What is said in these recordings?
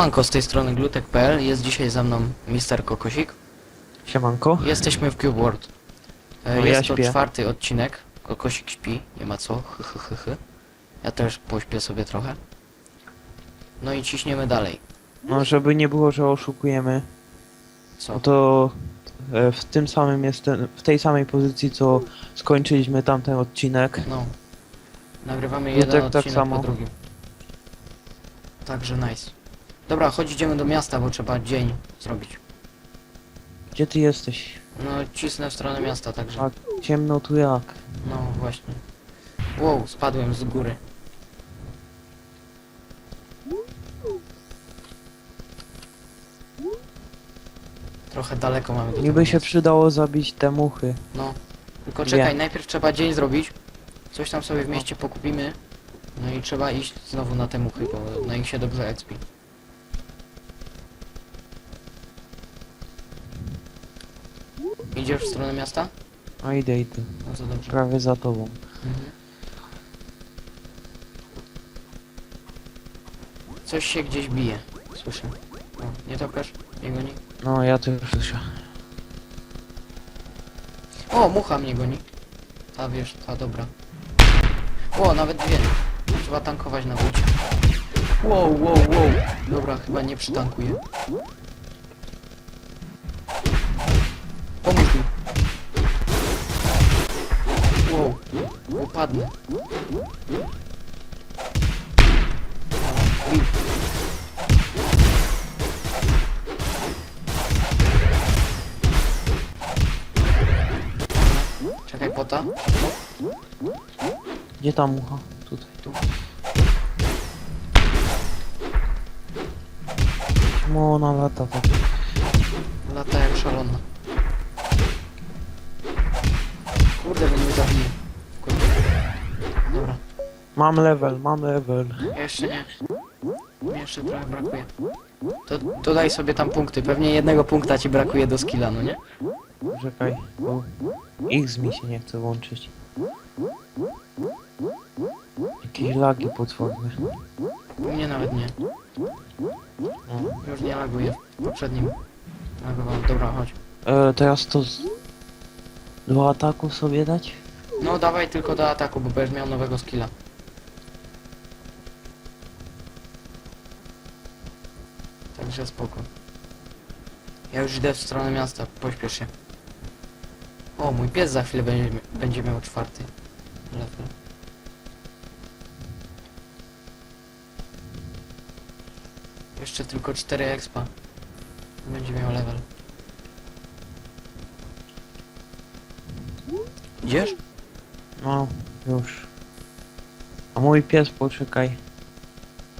Siemanko, z tej strony glutek.pl, jest dzisiaj ze mną Mister Kokosik. Siemanko. Jesteśmy w Cube World. E, No, ja jest to śpię. czwarty odcinek. Kokosik śpi, nie ma co, hy, hy, hy, hy. Ja też pośpię sobie trochę. No i ciśniemy dalej. No żeby nie było, że oszukujemy, Co? no to e, w tym samym jestem, w tej samej pozycji co skończyliśmy tamten odcinek. No. Nagrywamy jeden tak- tak odcinek samo. po drugim. Także nice. Dobra, chodź idziemy do miasta, bo trzeba dzień zrobić. Gdzie ty jesteś? No, cisnę w stronę miasta, także... A ciemno tu jak? No właśnie. Wow, spadłem z góry. Trochę daleko mamy do tego Niby się przydało zabić te muchy. No. Tylko czekaj, najpierw trzeba dzień zrobić. Coś tam sobie w mieście pokupimy. No i trzeba iść znowu na te muchy, bo na nich się dobrze expi. Idziesz w stronę miasta? No idę, idę. No to dobrze. Prawie za tobą. Mhm. Coś się gdzieś bije. Słyszę. O, nie tokasz? Nie goni? No ja też słyszę. O, mucha mnie goni. Ta wiesz, ta dobra. O, nawet dwie. Trzeba tankować na wódzie. Wow, wow, wow. Dobra, chyba nie przytankuję. Upadnę. Czekaj, pota. Gdzie ta mucha? Tutaj. Tu. Czemu ona lata tak? Lata jak szalona. Mam level, mam level. jeszcze nie. Mi jeszcze trochę brakuje. To, to daj sobie tam punkty. Pewnie jednego punkta ci brakuje do skilla, no nie? Czekaj, bo X mi się nie chce łączyć. Jakieś lagi potworne. U mnie nawet nie. No. Już nie laguje. W poprzednim lagowało. Dobra, chodź. E, teraz to z... do ataku sobie dać? No dawaj tylko do ataku, bo będziesz miał nowego skilla. Także spoko. Ja już idę w stronę miasta, pośpiesz się. O, mój pies za chwilę będzie, będzie miał czwarty level. Jeszcze tylko 4 expa. Będzie miał level. Idziesz? No, już. A mój pies, poczekaj.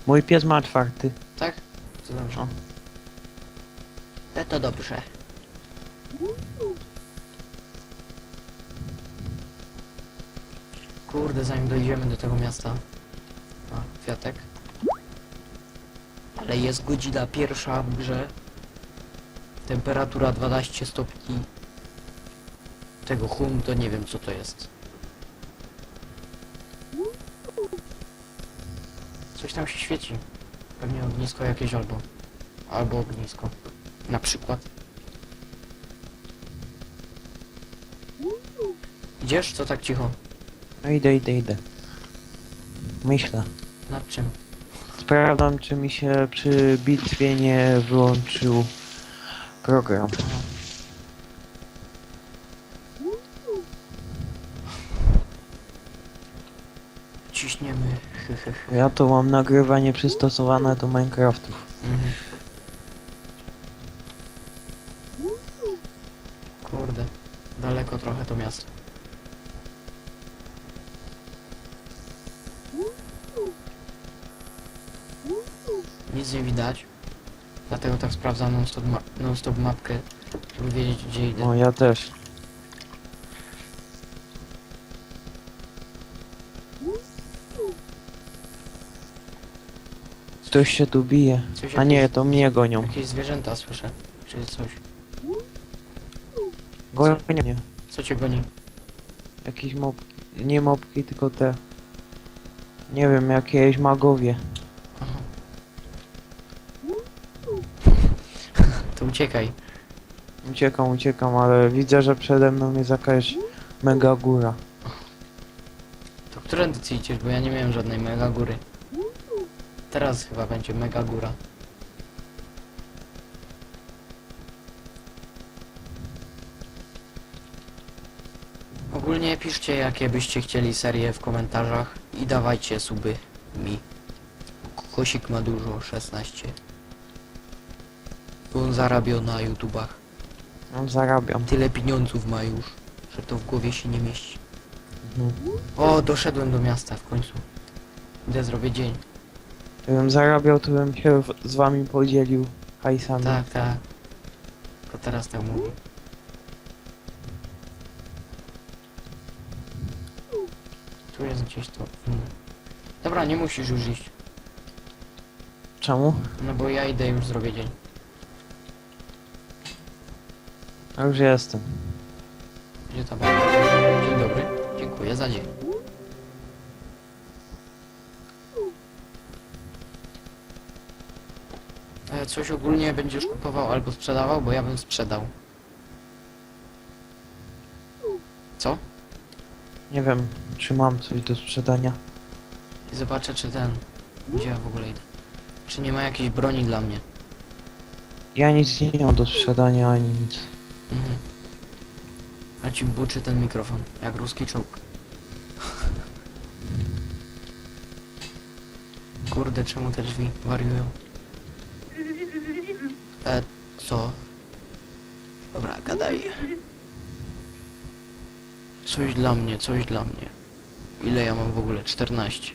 Mój pies ma czwarty. No. No to dobrze. Kurde, zanim dojdziemy do tego miasta. A, kwiatek. Ale jest godzina pierwsza w grze. Temperatura 12 stopni. Tego hum to nie wiem co to jest. Coś tam się świeci. Pewnie ognisko jakieś albo... Albo ognisko. Na przykład. Idziesz? Co tak cicho? No idę, idę, idę. Myślę. Nad czym? Sprawdzam, czy mi się przy bitwie nie wyłączył program. Ciśniemy. Hy, hy, hy. Ja to mam nagrywanie przystosowane do Minecraftów. Mhm. Kurde. Daleko trochę to miasto. Nic nie widać. Dlatego tak sprawdzam non-stop, ma non-stop mapkę, żeby wiedzieć gdzie idę. No ja też. Ktoś się tu bije. Coś A nie, jakieś- to mnie gonią. Jakieś zwierzęta słyszę. Czy coś. Gonią mnie. Co cię goni? Jakieś mopki. Nie mopki, tylko te. Nie wiem, jakieś magowie. Aha. Uciekaj. Uciekam, uciekam, ale widzę, że przede mną jest jakaś mega góra. To którędy ty idziesz, bo ja nie miałem żadnej mega góry. Teraz chyba będzie mega góra. Ogólnie piszcie jakie byście chcieli serie w komentarzach i dawajcie suby mi. Kosik ma dużo, 16. Bo on zarabia na YouTubach. No, zarabiam. Tyle pieniądzów ma już, że to w głowie się nie mieści. Mhm. O, doszedłem do miasta w końcu. Idę zrobię dzień. Gdybym zarabiał, to bym się w- z wami podzielił hajsami. Tak, tak. To teraz tak mówię. Tu jest gdzieś to. Mm. Dobra, nie musisz już iść. Czemu? No bo ja idę już zrobię dzień. Ja już jestem. Gdzie tam? Dzień dobry. Dziękuję za dzień. E, Coś ogólnie będziesz kupował albo sprzedawał, bo ja bym sprzedał. Co? Nie wiem, czy mam coś do sprzedania. I zobaczę czy ten... Gdzie ja w ogóle idę? Czy nie ma jakiejś broni dla mnie? Ja nic nie mam do sprzedania, ani nic. Mhm. A ci buczy ten mikrofon, jak ruski czołg. Kurde, czemu te drzwi wariują? E, co? Dobra, gadaj. Coś dla mnie, coś dla mnie. Ile ja mam w ogóle? 14.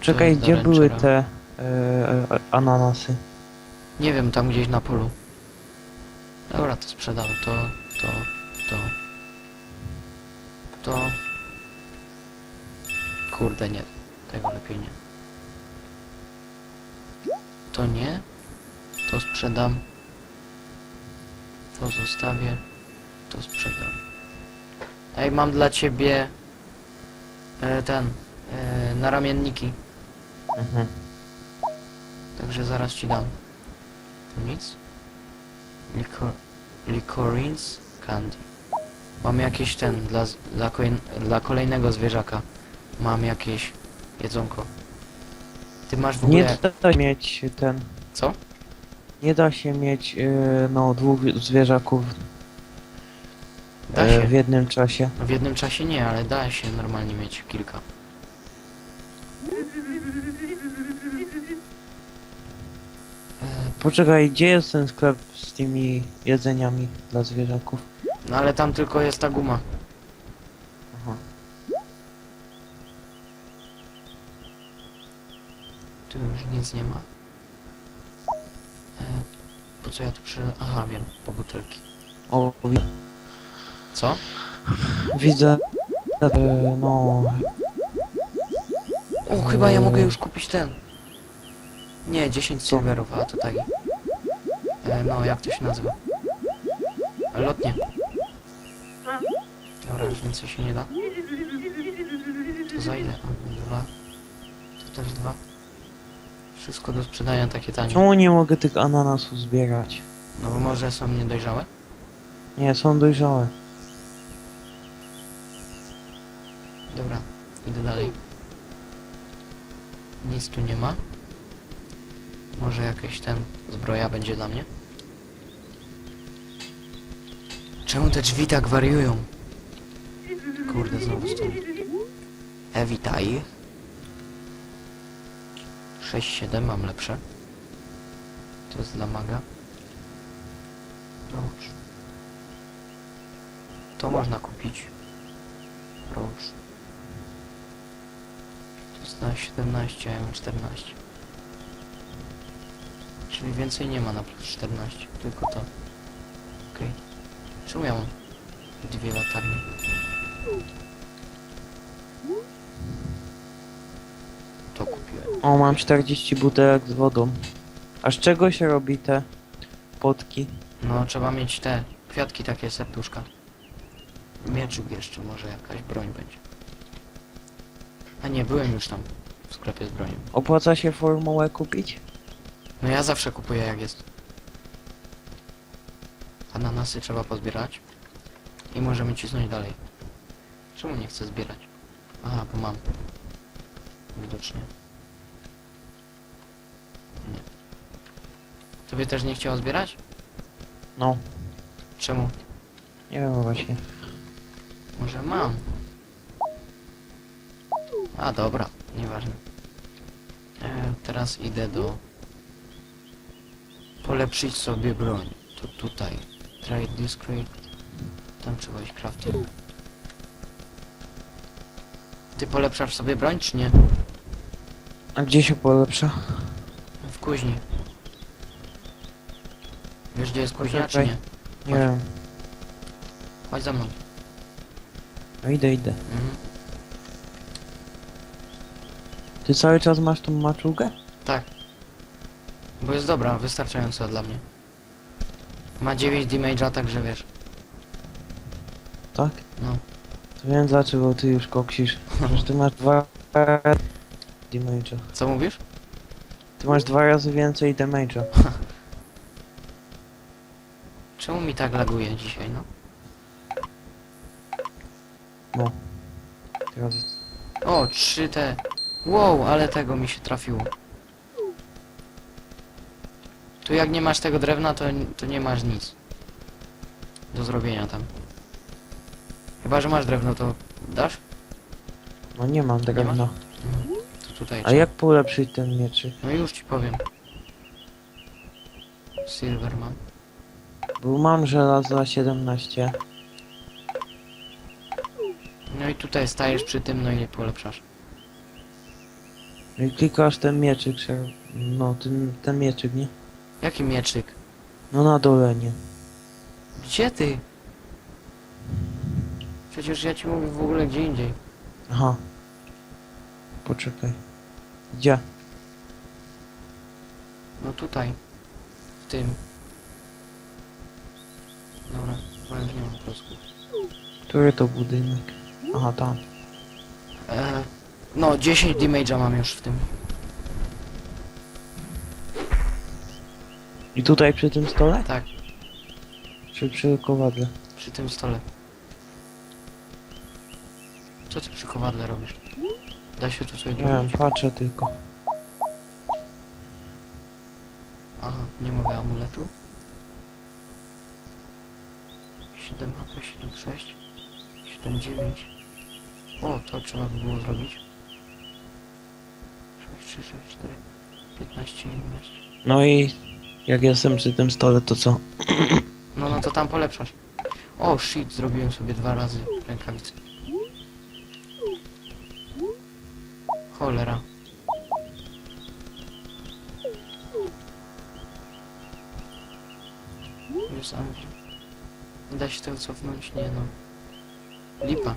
Czekaj, gdzie były te e, e, ananasy? Nie wiem, tam gdzieś na polu. Dobra, to sprzedam to, to, to. To. Kurde, nie. Tego lepiej nie. To nie. To sprzedam. To zostawię. To sprzedam. Ej, mam dla ciebie e, ten e, naramienniki. Mhm. Także zaraz ci dam. Tu nic. Licor Licorins Candy. Mam jakieś ten, dla, dla, dla kolejnego zwierzaka. Mam jakieś jedzonko. Ty masz w ogóle... Nie się mieć ten... Co? Nie da się mieć, e, no, dwóch zwierzaków Da się. w jednym czasie. W jednym czasie nie, ale da się normalnie mieć kilka. Poczekaj, gdzie jest ten sklep z tymi jedzeniami dla zwierzaków? No ale tam tylko jest ta guma. Aha. Tu już nic nie ma. E, po co ja tu przy... Aha, wiem, po butelki. O, wi- Co? widzę, e, no, O, chyba ja mogę już kupić ten. Nie, 10 silverów, a to taki. E, no, jak to się nazywa? E, Lotnie. Dobra, już więcej się nie da. To za ile? Dwa. To też dwa. Wszystko do sprzedania takie tanie. czemu nie mogę tych ananasów zbierać? No bo może są niedojrzałe? Nie, są dojrzałe. Dobra, idę dalej. Nic tu nie ma. Może jakieś ten zbroja będzie dla mnie? Czemu te drzwi tak wariują? Kurde, znowu stoi. E, witaj. 6-7 mam lepsze. To jest dla maga. Proszę. To można kupić. Proszę. To jest na 17, a ja mam 14. Czyli więcej nie ma na plus 14, tylko to. Okej. Czemu ja mam dwie latarnie? To kupiłem. O, mam 40 butelek z wodą. A z czego się robi te potki? No, trzeba mieć te kwiatki takie serduszka. Mieczyk jeszcze, może jakaś broń będzie. A nie, byłem już tam w sklepie z bronią. Opłaca się formułę kupić? No ja zawsze kupuję jak jest. Ananasy trzeba pozbierać. I możemy cisnąć dalej. Czemu nie chcę zbierać? Aha, bo mam. Widocznie. Tobie też nie chciało zbierać? No, Czemu? nie wiem właśnie. Może mam. A dobra, nieważne. E, teraz idę do... Polepszyć sobie broń. To tutaj. Trade discrete. Tam trzeba iść crafting. Ty polepszasz sobie broń, czy nie? A gdzie się polepsza? W kuźni. Wiesz gdzie jest kuźnia, czy nie? Nie Chodź. wiem. Chodź za mną. No idę, idę. Mhm. Ty cały czas masz tą maczugę? Tak. Bo jest dobra, wystarczająca dla mnie. Ma 9 damage'a, także wiesz. Tak? No. To wiem dlaczego ty już koksisz. Że ty masz dwa damage'a. Co mówisz? Ty masz dwa razy więcej damage'a. Czemu mi tak laguje dzisiaj, no? Teraz O, 3 te. Wow, ale tego mi się trafiło. Tu jak nie masz tego drewna, to, to nie masz nic. Do zrobienia tam. Chyba, że masz drewno, to dasz? No nie mam drewna. Mhm. To tutaj. A trzeba. jak polepszyć ten mieczyk? No już ci powiem. Silver mam. Bo mam żelaza 17. No i tutaj stajesz przy tym, no i polepszasz. No I klikasz ten mieczyk, że- no ten, ten mieczyk, nie? Jaki mieczyk? No na dole, nie? Gdzie ty? Przecież ja ci mówię w ogóle gdzie indziej. Aha. Poczekaj. Gdzie? No tutaj. W tym. Chyba już nie mam polsku. Który to budynek? Aha, tam. E, no, 10 damage'a mam już w tym. I tutaj przy tym stole? Tak, Czy przy kowadle? przy tym stole. Co ty przy kowadle robisz? Da się tu coś Nie wiem, patrzę tylko. Aha, nie mogę amuletu. 7 HP, 7, 6, 7, 9. O, to trzeba by było zrobić. 6, 3, 6, 4, 15, 11. No i jak jestem przy tym stole, to co? No, no to tam polepszasz. O, shit, zrobiłem sobie dwa razy rękawice. Cholera. Jest Andrzej. Da się tego cofnąć? Nie no. Lipa.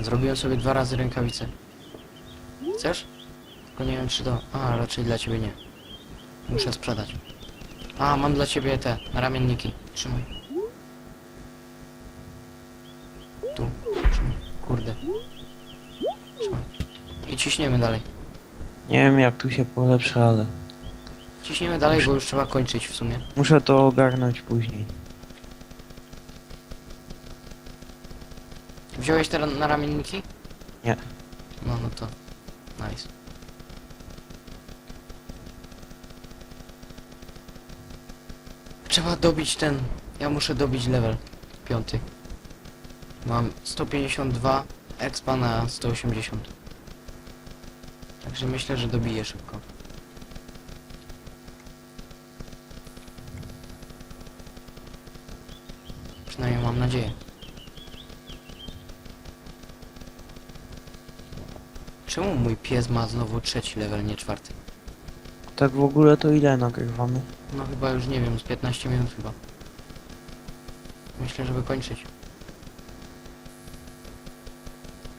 Zrobiłem sobie dwa razy rękawice. Chcesz? Tylko nie wiem czy to... A, raczej dla ciebie nie. Muszę sprzedać. A, mam dla ciebie te ramienniki. Trzymaj. Tu. Trzymaj. Kurde. Trzymaj. I ciśniemy dalej. Nie wiem jak tu się polepsza, ale Ciśniemy dalej, bo już trzeba kończyć w sumie. muszę to ogarnąć później. Wziąłeś te na ramienniki? Nie. No, no to... Nice. Trzeba dobić ten... Ja muszę dobić level. Piąty. Mam 152 expa na 180. Także myślę, że dobiję szybko. Czemu mój pies ma znowu trzeci level, nie czwarty? Tak w ogóle to ile nagrywamy? No chyba już nie wiem, z 15 minut chyba. Myślę, żeby kończyć.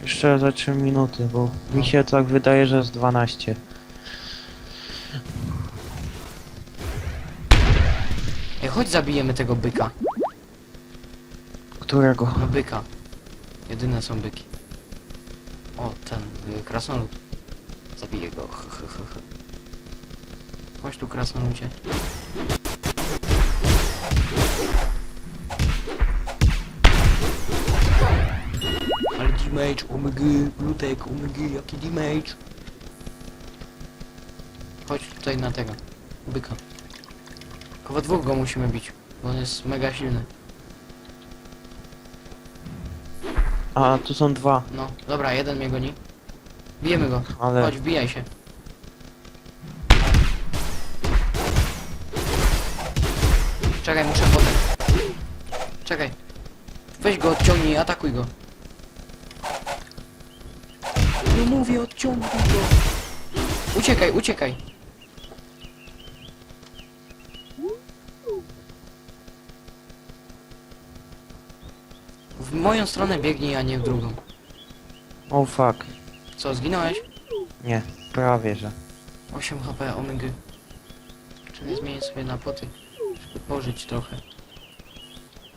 Jeszcze za 3 minuty, bo No. mi się tak wydaje, że z 12. Ej, chodź zabijemy tego byka. Którego? No byka. Jedyne są byki krasnolud. Zabiję go. Chodź tu krasnoludzie. Ale damage, omg, blutek, omg, jaki damage. Chodź tutaj na tego, byka. Kowa dwóch go musimy bić, bo on jest mega silny. A, tu są dwa. No, dobra, jeden mnie goni. Bijemy go. ale... Chodź, wbijaj się. Czekaj, muszę potem. Czekaj. Weź go, odciągnij, atakuj go. No mówię, odciągnij go. Uciekaj, uciekaj. W moją stronę biegnij, a nie w drugą. O fuck. Co, zginąłeś? Nie, prawie, że. 8 HP, omega. Czekaj, zmienię sobie na poty, żeby pożyć trochę.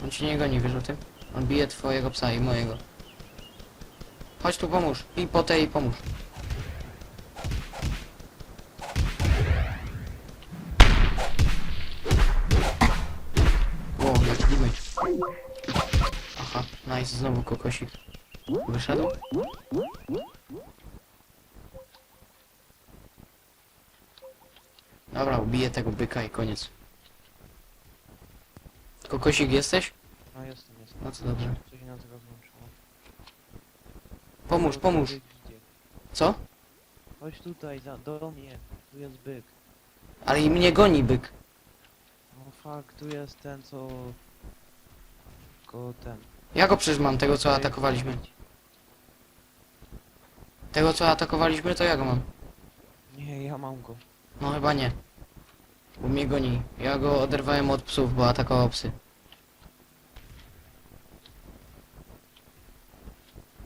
On ci nie goni, wiesz o tym? On bije twojego psa i mojego. Chodź tu, pomóż. Pij potę i pomóż. Wow, jaki damage. Aha, nice, znowu kokosik. Wyszedł? Dobra, ubiję tego byka i koniec. Kokosik jesteś? No jestem, jestem. No to dobrze. Coś nas rozłączyło. Pomóż, pomóż. Co? Chodź tutaj, za, do mnie. Tu jest byk. Ale i mnie goni byk. O fuck, tu jest ten, co... Ko ten. Ja go przecież mam, tego co Tutaj atakowaliśmy. Tego co atakowaliśmy, to ja go mam. Nie, ja mam go. No chyba nie. Bo mnie goni. Ja go oderwałem od psów, bo atakował psy.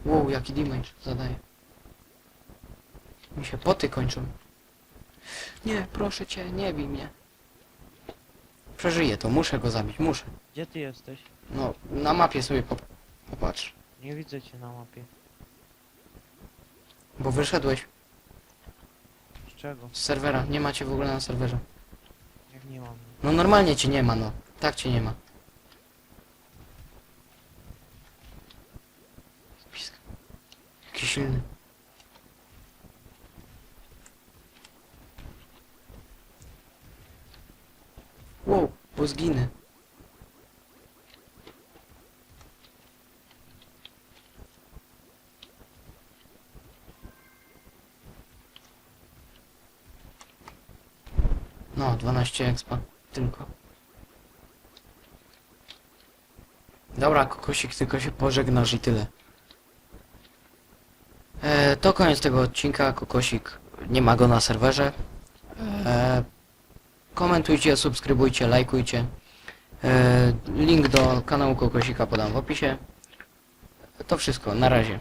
Wow, jaki damage zadaje. Mi się poty kończą. Nie, proszę cię, nie bij mnie. Przeżyję to, muszę go zabić, muszę. Gdzie ty jesteś? No, na mapie sobie pop popatrz. Nie widzę cię na mapie. Bo wyszedłeś Z czego? z serwera, nie macie w ogóle na serwerze. Nie mam? No normalnie cię nie ma, no. Tak cię nie ma. Spisk. Jaki silny. Wow, bo zginę. No, 12 expa. Tylko. Dobra, kokosik, tylko się pożegnasz i tyle. E, to koniec tego odcinka, kokosik. Nie ma go na serwerze. E, komentujcie, subskrybujcie, lajkujcie. E, link do kanału kokosika podam w opisie. To wszystko, na razie.